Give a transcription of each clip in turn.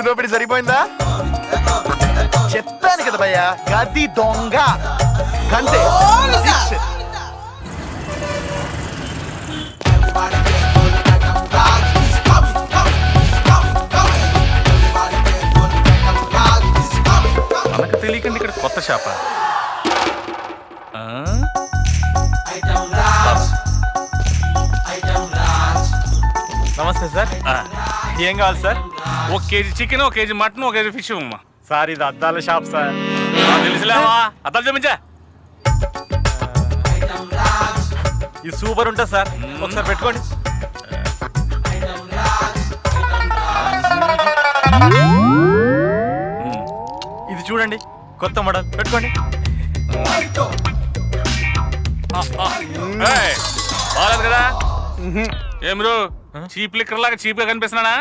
Bill దోపిడి సరిపోయిందా? చెప్పాను కదా భయ్యా గది దొంగ. అంతే మనకు తెలియకండి ఇక్కడ కొత్త షాప. నమస్తే సార్. ఏం కావాలి సార్? ఒక కేజీ చికెన్ ఒక కేజీ మటన్ ఒక కేజీ ఫిష్ అమ్మా సార్ ఇది అద్దాల షాప్ సార్. తెలిసిలేవా అతను చూపించా. ఇది సూపర్ ఉంటుంది సార్. ఒకసారి పెట్టుకోండి. ఇది చూడండి. కొత్త మోడల్. పెట్టుకోండి. బాగాలేదు కదా? ఏం చీప్ లిక్కర్ లాగా చీప్గా కనిపిస్తున్నానా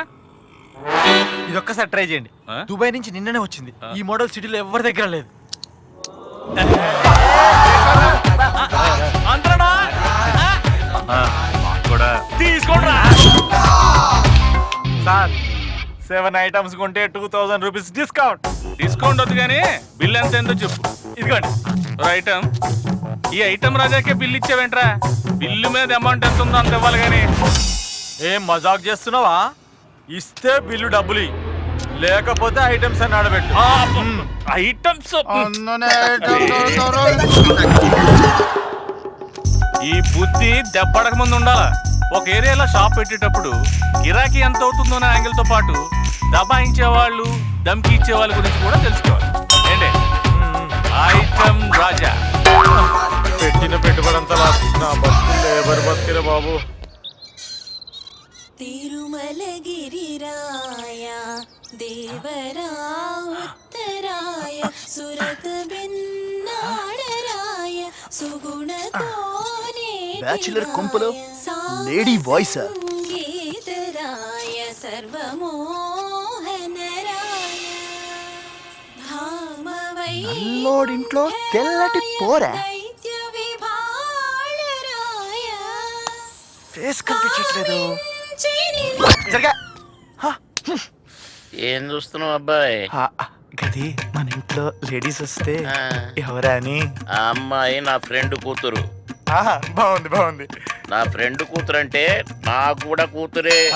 ఇది ఒక్కసారి ట్రై చేయండి? దుబాయ్ నుంచి నిన్ననే వచ్చింది. ఈ మోడల్ సిటీలో ఎవరి దగ్గర లేదు. తీసుకోండి సార్ సెవెన్ ఐటమ్స్ కొంటే two thousand rupees discount. Discount వద్దు కానీ బిల్ ఎంత ఎంతో చెప్పు. ఇదిగోండి. ఐటమ్. ఈ ఐటమ్ రాజాకే బిల్ ఇచ్చావేంట్రా? బిల్లు మీద అమౌంట్ ఎంత ఉందో అంత ఇవ్వాలి కానీ. ఏం మజాక్ చేస్తున్నావా? ఇస్తే బిల్లు డబ్బులు. లేకపోతే ఐటమ్స్ అని ఆడబెట్టు. ఐటమ్స్ ఈ బుద్ధి దెబ్బడక ముందు ఉండాలా? ఒక ఏరియాలో షాప్ పెట్టేటప్పుడు గిరాకీ ఎంత అవుతుందో అనే యాంగిల్తో పాటు దబాయించే వాళ్ళు దమ్కి ఇచ్చే వాళ్ళ గురించి కూడా తెలుసుకోవాలి. ఏంటి? ఐటమ్ రాజా. పెట్టిన పెట్టుబడి అంతా లాస్. నా బతుకులు లేబర్ బతికిరే బాబు. ఉత్తరాయ సురత బిన్నాడరాయ సుగుణతోనే బ్యాచులర్ కొంపలో లేడీ వాయిస్ సంగీతరాయ సర్వమోహనరాయ భామవై నల్లోడింట్లో తెల్లటి పోరా దైత్య విభాళరాయ ఫేస్ కనిపించట్లేదు జరగా ఏం చూస్తున్నావు అబ్బాయి? గది మన ఇంట్లో లేడీస్ వస్తే ఆ, ఎవరా అని ఆ అమ్మాయి నా ఫ్రెండ్ కూతురు. బాగుంది బాగుంది. నా ఫ్రెండ్ కూతురు అంటే నాకు కూడా కూతురే.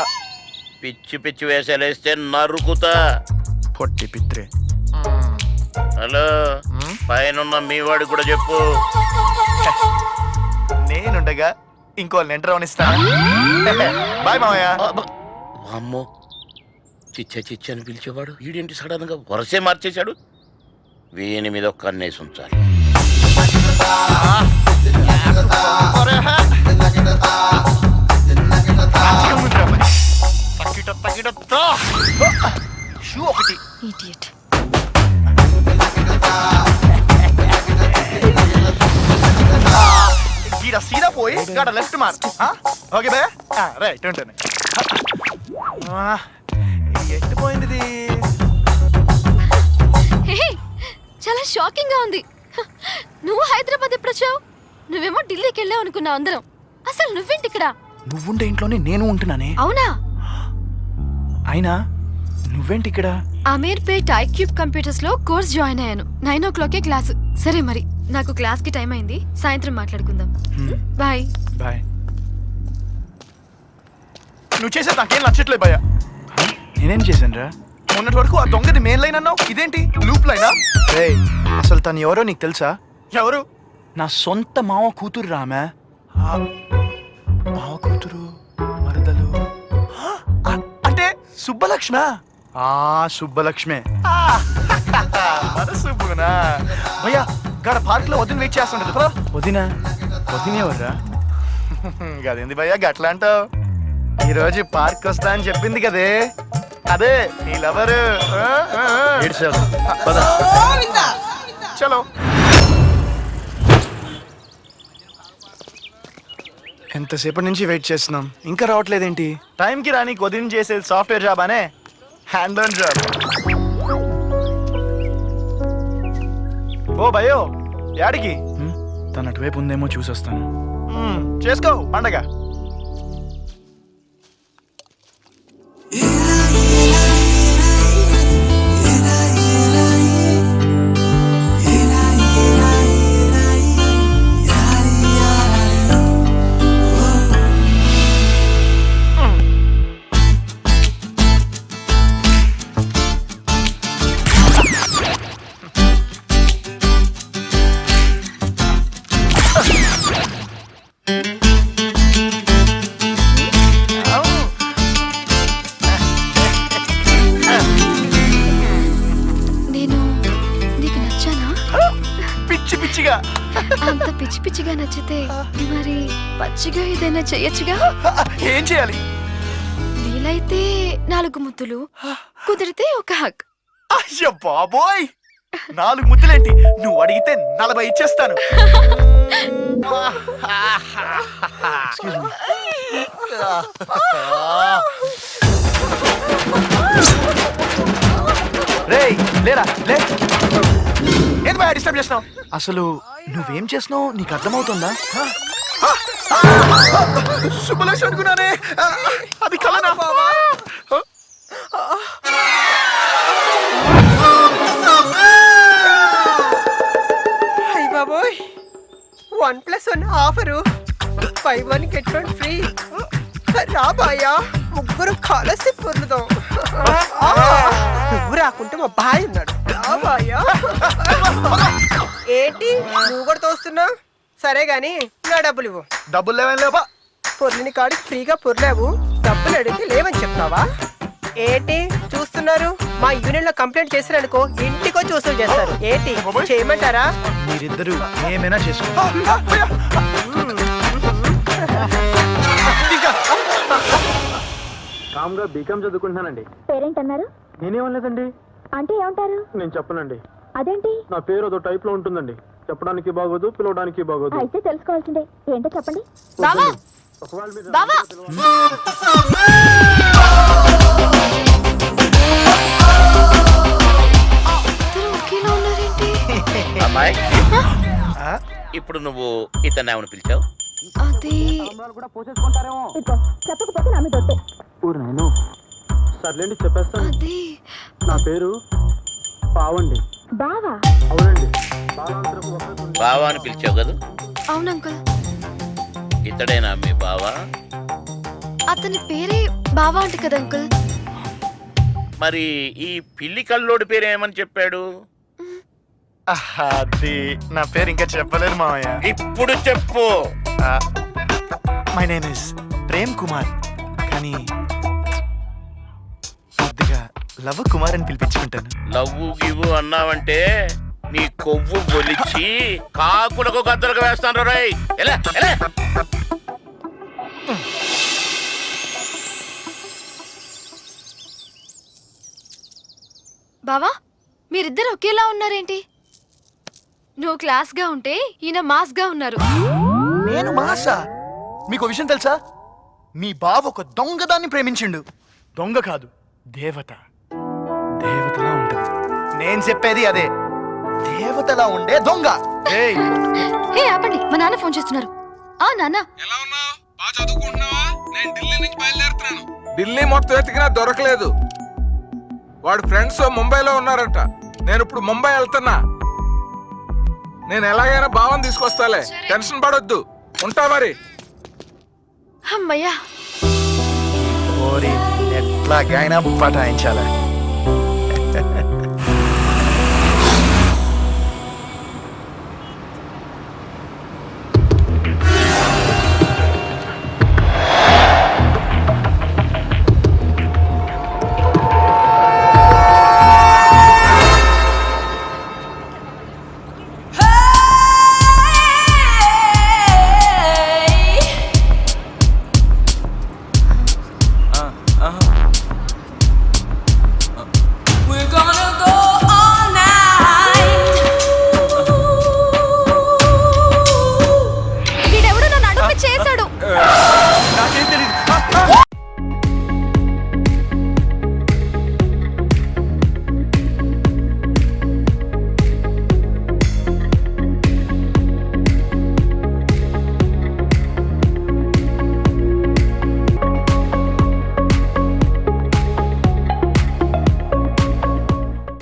పిచ్చి పిచ్చి వేసాలేస్తే నరుకుతా. పొట్టి పిత్రే. హలో? పైన మీ వాడికి కూడా చెప్పు. నేనుండగా ఇంకో లెంటర్ అవనిస్తాను బాయ్ మావయ్య. అబ్బ, వామ్మో. చిచ్చ చిచ్చ అని పిలిచేవాడు. వీడేంటి సడన్గా వరసే మార్చేశాడు? వీని మీద ఒక కన్నేసి ఉంచాలి. షూ ఒకటి. గీడ సీదా పోయి గడ లెఫ్ట్ మార్. ఓకే బే రైట్ ఉంటుంది ఎట్టు పోయింది చాలా షాకింగ్గా ఉంది. నువ్వు హైదరాబాద్ ఎప్పుడు వచ్చావు? నువ్వేమో ఢిల్లీకి వెళ్ళావు అనుకున్నావు అందరం. అసలు నువ్వేంటి ఇక్కడ? నువ్వుండే ఇంట్లోనే నేను ఉంటున్నానే. అవునా? అయినా నువ్వేంటి ఇక్కడ? అమీర్పేట్ ఐక్యూబ్ కంప్యూటర్స్లో కోర్స్ జాయిన్ అయ్యాను. నైన్ ఓ క్లాకే క్లాస్. సరే మరి. నాకు క్లాస్కి టైం అయింది. సాయంత్రం మాట్లాడుకుందాం. బాయ్. బాయ్. నువ్వు చేసేది నాకేం నచ్చట్లేదు భయ్యా. నేనేం చేశాను రా మొన్నటి వరకు ఆ దొంగది మెయిన్ లైన్ అన్నావు. ఇదేంటి? లూప్ లైనా అసలు తను ఎవరో నీకు తెలుసా? ఎవరు? నా సొంత మామ కూతురు రామే మామ కూతురు మరదలు. ఆ, అంటే సుబ్బలక్ష్మ? ఆ సుబ్బలక్ష్మే. మన సుబ్బునా? భయ్యా గాడ పార్క్లో వదిన వెయిట్ చేస్తుంటది. పద. వదిన వదిన ఎవర్రా గదేంది భయ్యా గట్లా అంటావు ఈ రోజు పార్క్ వస్తా అని చెప్పింది కదే అదే నీ లవరు చలో. ఎంతసేపటి నుంచి వెయిట్ చేస్తున్నాం? ఇంకా రావట్లేదేంటి? టైంకి రాని వదిన చేసేది సాఫ్ట్వేర్ జాబ్ అనే హ్యాండ్ ఆన్ జాబ్. ఓ భయో యాడికి? తన అటువైపు ఉందేమో చూసొస్తాను. చేసుకో పండగ. మరి పచ్చిగా ఏదైనా చెయ్యొచ్చుగా ఏం చేయాలి? వీలైతే నాలుగు ముద్దులు కుదిరితే ఒక హక్ అయ్యో బాబోయ్! నాలుగు ముద్దులేంటి? నువ్వు అడిగితే నలభై ఇచ్చేస్తాను. రేయ్ లేరా లే. ఏం బాగా డిస్టర్బ్ చేస్తున్నావు? అసలు నువ్వేం చేస్తున్నావు? నీకు అర్థమవుతుందా? శుభలక్ష్మి అనుకున్నానే. అది కలనా? అయ్య బాబోయ్. One plus one offer. Buy one get one free. రాబాయా ముగ్గురు కలిసి పొందుదాం. నువ్వు రాకుంటే మా బాయ్ ఉన్నాడు. రాబాయా ఏంటి? నువ్వు కూడా తోస్తున్నావు? సరే గాని నా డబ్బులు ఇవ్వు. డబ్బులు లేవని లేవా పొర్లిని కాడికి ఫ్రీగా పొర్లేవు. డబ్బులు అడిగితే లేవని చెప్తావా? ఏంటి? చూస్తున్నారు? మా యూనియన్లో కంప్లైంట్ చేసిరనుకో ఇంటికో వసూలు చేస్తారు. ఏంటి? చేయమంటారా? మీరిద్దరు ఏమైనా చేసుకో. కామ్గా బీకామ్ చదువుకుంటున్నానండి. పేరెంట్ అన్నారు నేనేమనలేదండి అంటే ఏమంటారు? నేను చెప్పనండి. అదేంటి? నా పేరు అదో టైప్లో ఉంటుందండి. చెప్పడానికి బాగోదు పిలవడానికి బాగోదు. అయితే తెలుసుకోవాల్సిందే. ఏంటో చెప్పండి. బావా! ఒకవేళ మీరు బావా! ఇద్దరు ఒకేలా ఉన్నారేంటి అమ్మాయి ఇప్పుడు నువ్వు ఇతన్ని ఏమని పిలిచావు? అది ఇదిగో చెప్పకపోతే నా మీద ఒట్టే. ఊరు నేను. సర్లేండి చెప్పేస్తాను. అది నా పేరు పావండి. బావా? అవునండి. బావా అని పిలిచావు కదా? అవును అంకుల్. ఇతడేనా మీ బావా? అతని పేరే బావా అంట కదా అంకుల్. మరి ఈ పిల్లి కల్లోడి పేరు ఏమని చెప్పాడు? అది నా పేరు ఇంకా చెప్పలేదు మామయ్య ఇప్పుడు చెప్పు. My name is Prem Kumar. కానీ లవ్ కుమార్ అని పిలిపించుకుంటాను. లవ్వు గివ్వు అన్నావంటే నీ కొవ్వు ఒలిచి కాకులకు గద్దలకు వేస్తాను రై ఎలా ఎలా? బావా మీరిద్దరు ఒకేలా ఉన్నారేంటి? నువ్వు క్లాస్గా ఉంటే ఈయన మాస్గా ఉన్నారు. నేను మాసా? మీకు విషయం తెలుసా? మీ బావ ఒక దొంగదాన్ని ప్రేమించిండు. దొంగ కాదు దేవత. నేను చెప్పేది అదే. దేవతలా ఉండే దొంగ. హే ఆపండి. మా నాన్న ఫోన్ చేస్తున్నారు. ఆ నాన్న. ఎలా ఉన్నావు? బాగా చదువుకుంటున్నావా? నేను ఢిల్లీ నుంచి బయలుదేరుతున్నాను. ఢిల్లీ మొత్తం ఎతికినా దొరకలేదు. వాడు ఫ్రెండ్స్ ముంబైలో ఉన్నారంట. నేను ఇప్పుడు ముంబై వెళ్తున్నా. నేను ఎలాగైనా భావం తీసుకొస్తాలే. టెన్షన్ పడొద్దు. ఉంటా మరి. అమ్మయ్యా. ఓరి ఎట్లాగైనా పటాయించాలా?